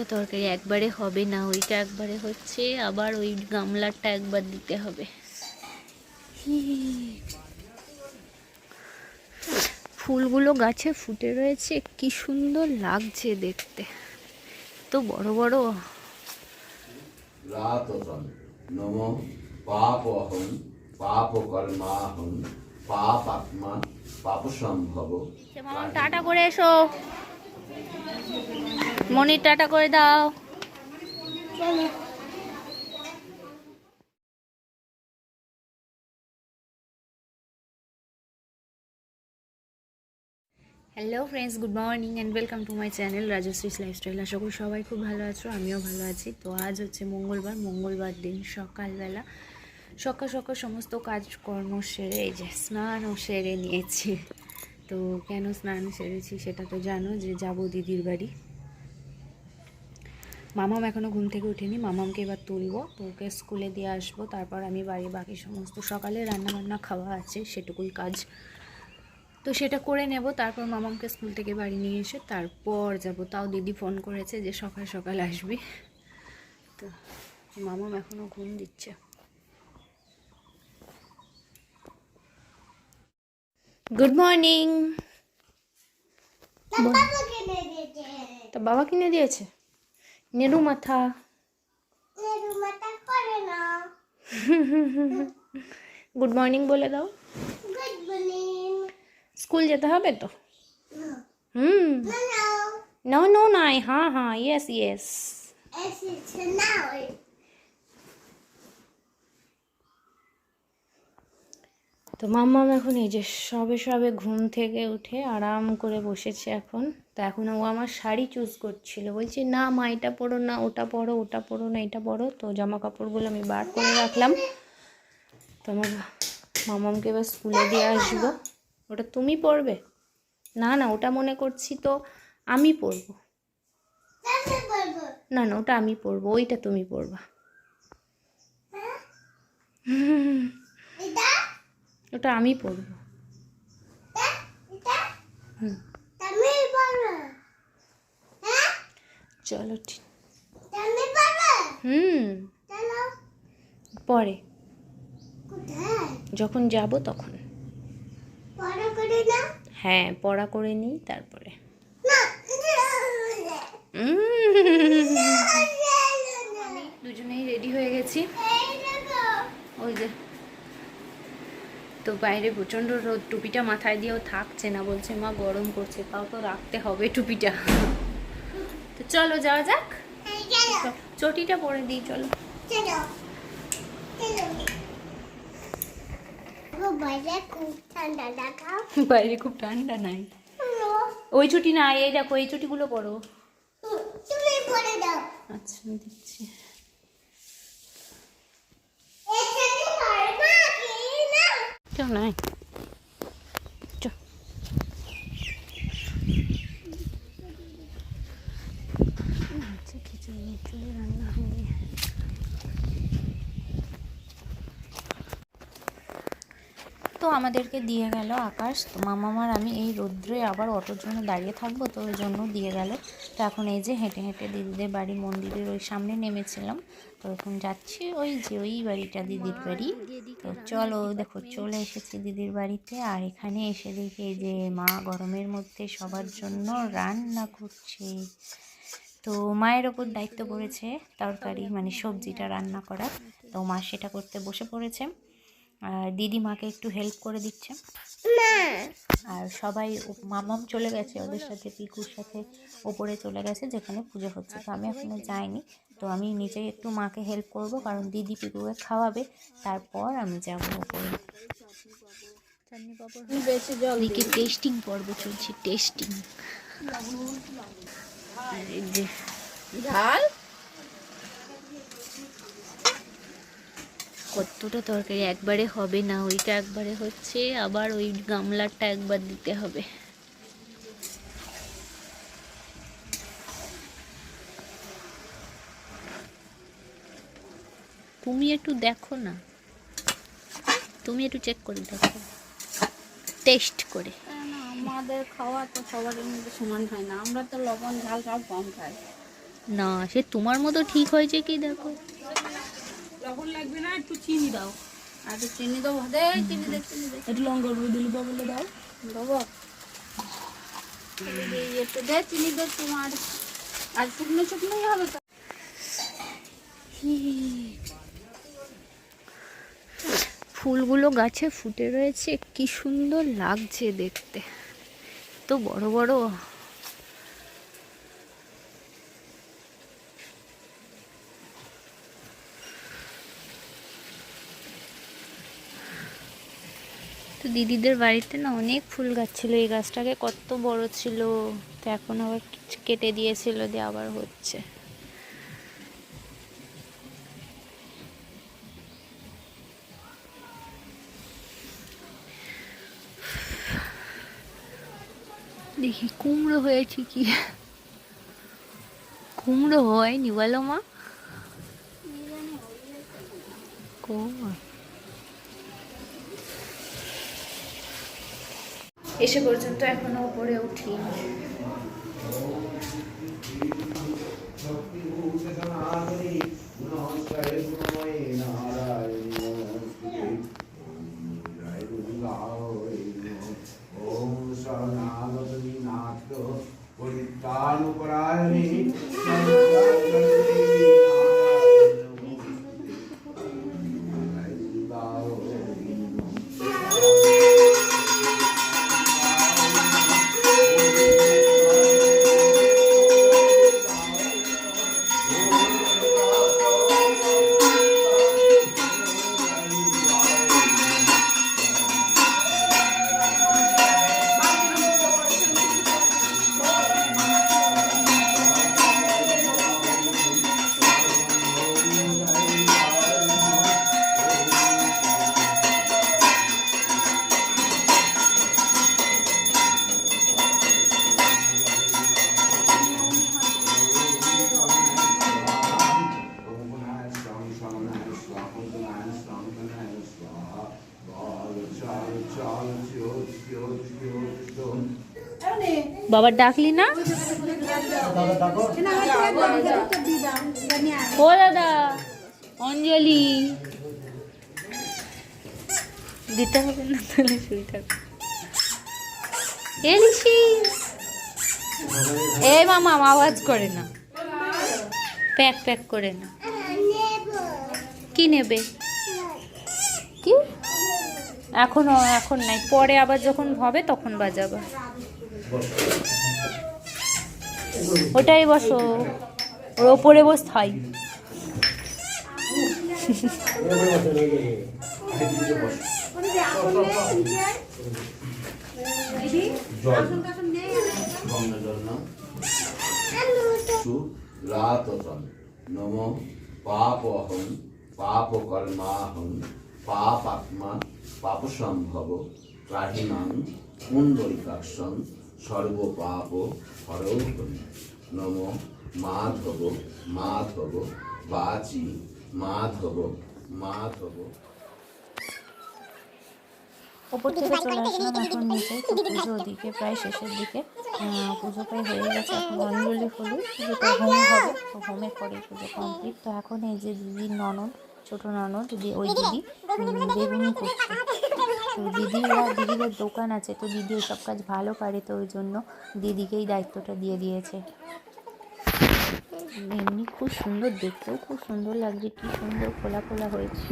কতটা তরকারি একবারে হবে না ওইটা একবারে হচ্ছে আবার ওই গামলারটা একবার দিতে হবে। ফুলগুলো গাছে ফুটে রয়েছে কি সুন্দর লাগছে দেখতে। তো বড় বড়। মামা টাটা করে এসো। মনি টাটা করে দাও। Hello friends good morning and welcome to my channel Rajshree's lifestyle আশা করি সবাই খুব ভালো আছো, আমিও ভালো আছি। তো আজ হচ্ছে মঙ্গলবার মঙ্গলবার দিন, সকালবেলা। সকাল সকাল সমস্ত কাজকর্ম সেরে, এই যে স্নানও সেরে নিয়েছি। তো কেন স্নান সেরেছি সেটা তো জানো যে যাব দিদির বাড়ি। মামাম এখনও ঘুম থেকে উঠেনি মামামকে এবার তুলবো, তো ওকে স্কুলে দিয়ে আসব, তারপর আমি বাড়ি বাকি সমস্ত সকালে রান্না বান্না খাওয়া আছে, সেটুকুই কাজ। তো সেটা করে নেব, তারপর মামামকে স্কুল থেকে বাড়ি নিয়ে এসে তারপর যাব। তাও দিদি ফোন করেছে যে সকাল সকাল আসবি। তো মামাম এখনও ঘুম দিচ্ছে। গুড মর্নিং তা বাবা কিনে দিয়েছে? নেরু মাথা। গুড মর্নিং বলে দাও। স্কুল যেতে হবে তো? হুম। নো নো নাই হ্যাঁ হ্যাঁ ইয়েস ইয়েস তো মাম্মাম এখন এই যে সবে সবে ঘুম থেকে উঠে আরাম করে বসেছে এখন। তো এখন ও আমার শাড়ি চুজ করছিল। বলছে না মা এটা পরো না ওটা পরো ওটা পরো না এটা পরো। তো জামা কাপড়গুলো আমি বার করে রাখলাম। তো আমার মামামকে এবার স্কুলে দিয়ে আসব। ওটা তুমি পরবে? না না ওটা মনে করছি তো আমি পরবো। না না ওটা আমি পরবো ওইটা তুমি পরবা। ওটা আমি পরবো। চলো ঠিক। হুম। পরে। যখন যাব তখন। হ্যাঁ পড়া করে নিই তারপরে। দুজনেই রেডি হয়ে গেছি। ওই যে। তো বাইরে প্রচণ্ড রোদ টুপিটা মাথায় দিয়েও থাকছে না বলছে মা গরম করছে তাও তো রাখতে হবে টুপিটা। তো চলো যাওয়া যাক। চটিটা পরে দিই চলো। বাইরে খুব ঠান্ডা নাই। ওই ছুটি না এই দেখো এই ছুটিগুলো পড়ো তুমি আচ্ছা আমি เจ้านาย তো আমাদেরকে দিয়ে গেল আকাশ। তো মামামার আমি এই রৌদ্রে আবার অটোর জন্য দাঁড়িয়ে থাকব তো ওই জন্য দিয়ে গেল। তো এখন এই যে হেঁটে হেঁটে দিদিদের বাড়ি মন্দিরের ওই সামনে নেমেছিলাম। তো এখন যাচ্ছি ওই যে ওই বাড়িটা দিদির বাড়ি। তো চলো দেখো চলে এসেছি দিদির বাড়িতে। আর এখানে এসে দেখি যে মা গরমের মধ্যে সবার জন্য রান্না করছে। তো মায়ের ওপর দায়িত্ব পড়েছে তরকারি মানে সবজিটা রান্না করা তো মা সেটা করতে বসে পড়েছে। আর দিদি মাকে একটু হেল্প করে দিচ্ছে। আর সবাই ও- মামাম চলে গেছে ওদের সাথে পিকুর সাথে ওপরে চলে গেছে যেখানে পুজো হচ্ছে। তো আমি এখনও যাইনি। তো আমি নিজেই একটু মাকে হেল্প করব কারণ দিদি পিকুকে খাওয়াবে তারপর আমি যাব ওপরে। টেস্টিং পর্ব চলছে টেস্টিং আর এই যে ঝাল কতটা তরকারি? একবারে হবে না ওইটা একবারে হচ্ছে আবার ওই গামলারটা একবার দিতে হবে। তুমি একটু দেখো না। তুমি একটু চেক করে দেখো। টেস্ট করে। আমাদের খাওয়া তো সবার মধ্যে সমান হয় না। আমরা তো লবণ ঝাল সব কম খাই। না সে তোমার মতো ঠিক হয়েছে কি দেখো? লবণ লাগবে না একটু চিনি দাও। আর চিনি দেবো। দে চিনি দে চিনি দে। একটু লঙ্কা গুঁড়ো দিলে বলে দাও। দেবো। একটু দে চিনি দে তোমার। আর শুকনো শুকনোই হবে তো। ফুলগুলো গাছে ফুটে রয়েছে কি সুন্দর লাগছে দেখতে। তো বড় বড় দিদিদের বাড়িতে না অনেক ফুল গাছ ছিল। এই গাছটাকে কত বড় ছিল, তো এখন আবার কেটে দিয়েছিল দিয়ে আবার হচ্ছে। দেখি, কুমড়ো হয়েছে কি? কুমড়ো হয়নি বলো মা। কুমড়ো? এসে পর্যন্ত এখনও উপরে উঠি। বাবা ডাকলি না? ও দাদা, অঞ্জলি। দিতে হবে না তাহলে থাক। এলিশি। এ মামা, আওয়াজ করে না। প্যাক প্যাক করে না। কি নেবে? কি? এখনও, এখন নাই। পরে আবার যখন হবে তখন বাজাবা। ওটাই বসো। ওর ওপরে বস, থাই। জল গঙ্গা জল না সু রাততম নম পাপহং পাপকর্মাহং পাপাত্মা পাপসম্ভব ত্রাহিমাং কুণ্ডলিকাক্ষং সর্বপাপ হরৌহরি নম মাধব মাধব বাচি মাধব মাধব। ওপর থেকে চলে আসলাম এখন নিচে পুজো ওদিকে প্রায় শেষের দিকে আহ, পুজো প্রায় হয়ে গেছে এখন অঞ্জলি পুজোটা হোম হবে তো হোমের পরে পুজো কমপ্লিট তো এখন এই যে দিদির ননদ ছোট ননদ ওই দিদি বেগুনি করছে। তো দিদিরা দিদিদের দোকান আছে তো দিদি সব কাজ ভালো পারে তো ওই জন্য দিদিকেই দায়িত্বটা দিয়ে দিয়েছে। এমনি খুব সুন্দর দেখতেও খুব সুন্দর লাগছে কি সুন্দর খোলা খোলা হয়েছে।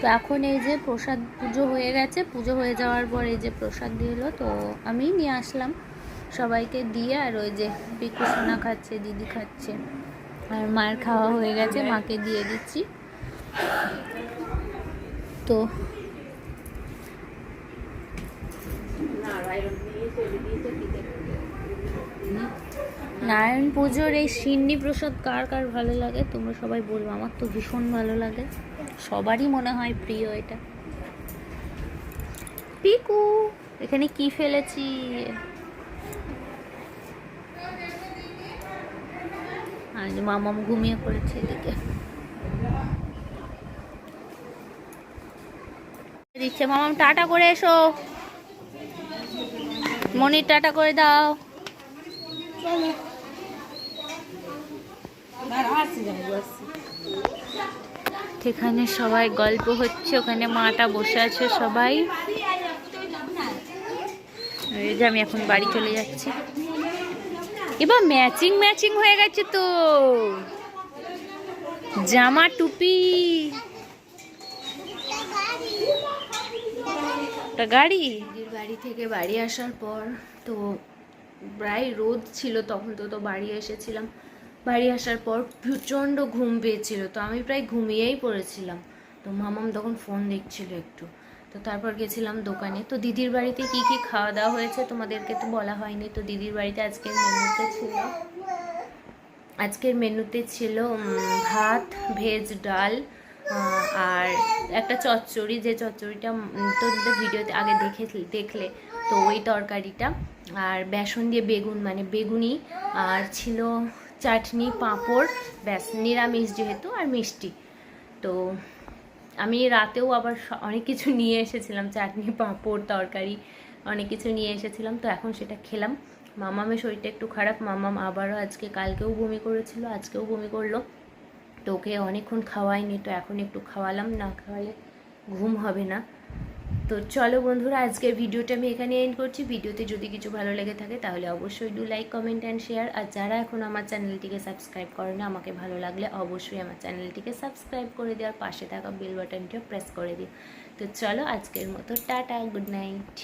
তো এখন এই যে প্রসাদ পুজো হয়ে গেছে পুজো হয়ে যাওয়ার পর এই যে প্রসাদ দিলো তো আমি নিয়ে আসলাম। সবাইকে দিয়ে আর ওই যে পিকু সোনা খাচ্ছে দিদি খাচ্ছে। আর মায়ের খাওয়া হয়ে গেছে, মাকে দিয়ে দিচ্ছি। তো নারায়ণ পুজোর এই সিন্নি প্রসাদ কার কার ভালো লাগে? তোমরা সবাই বলব, আমার তো ভীষণ ভালো লাগে। সবারই মনে হয় প্রিয় এটা। পিকু, এখানে কি ফেলেছি? আর মামাম ঘুমিয়ে পড়েছে এদিকে। দিচ্ছে, মামাম টাটা করে এসো। মনির টাটা করে দাও। এখানে সবাই গল্প হচ্ছে, ওখানে মাটা বসে আছে সবাই। এই যে আমি এখন বাড়ি চলে যাচ্ছি। এবার ম্যাচিং ম্যাচিং হয়ে গেছে তো। জামা, টুপি। একটা গাড়ি? বাড়ি থেকে বাড়ি আসার পর তো প্রায় রোদ ছিল তখন তো তো বাড়ি এসেছিলাম। বাড়ি আসার পর প্রচণ্ড ঘুম পেয়েছিল, তো আমি প্রায় ঘুমিয়েই পড়েছিলাম। তো মামাম তখন ফোন দেখছিল একটু। তো তারপর গেছিলাম দোকানে। তো দিদির বাড়িতে কি কি খাওয়া দাওয়া হয়েছে তোমাদেরকে তো বলা হয়নি। তো দিদির বাড়িতে আজকের মেনুতে ছিল, আজকের মেনুতে ছিল ভাত, ভেজ ডাল আর একটা চচ্চড়ি। যে চচ্চড়িটা তো ভিডিওতে আগে দেখে, দেখলে, তো ওই তরকারিটা। আর বেসন দিয়ে বেগুন মানে বেগুনি, আর ছিল চাটনি, পাঁপড়, ব্যাস, নিরামিষ যেহেতু, আর মিষ্টি। তো আমি রাতেও আবার অনেক কিছু নিয়ে এসেছিলাম, চাটনি, পাঁপড়, তরকারি, অনেক কিছু নিয়ে এসেছিলাম, তো এখন সেটা খেলাম। মামামের শরীরটা একটু খারাপ, মামাম আবারও আজকে কালকেও বমি করেছিল, আজকেও বমি করল। তো ওকে অনেকক্ষণ খাওয়াইনি, তো এখন একটু খাওয়ালাম, না খাওয়ালে ঘুম হবে না। তো চলো বন্ধুরা, আজকের ভিডিওটা আমি এখানে এন্ড করছি। ভিডিওতে যদি কিছু ভালো লেগে থাকে, তাহলে অবশ্যই do like comment and share আর যারা এখন আমার চ্যানেলটিকে সাবস্ক্রাইব করে না আমাকে ভালো লাগলে অবশ্যই আমার চ্যানেলটিকে সাবস্ক্রাইব করে দেওয়ার পাশে থাকা বেল বাটনটিও প্রেস করে দিও। তো চলো আজকের মতো, টাটা গুড নাইট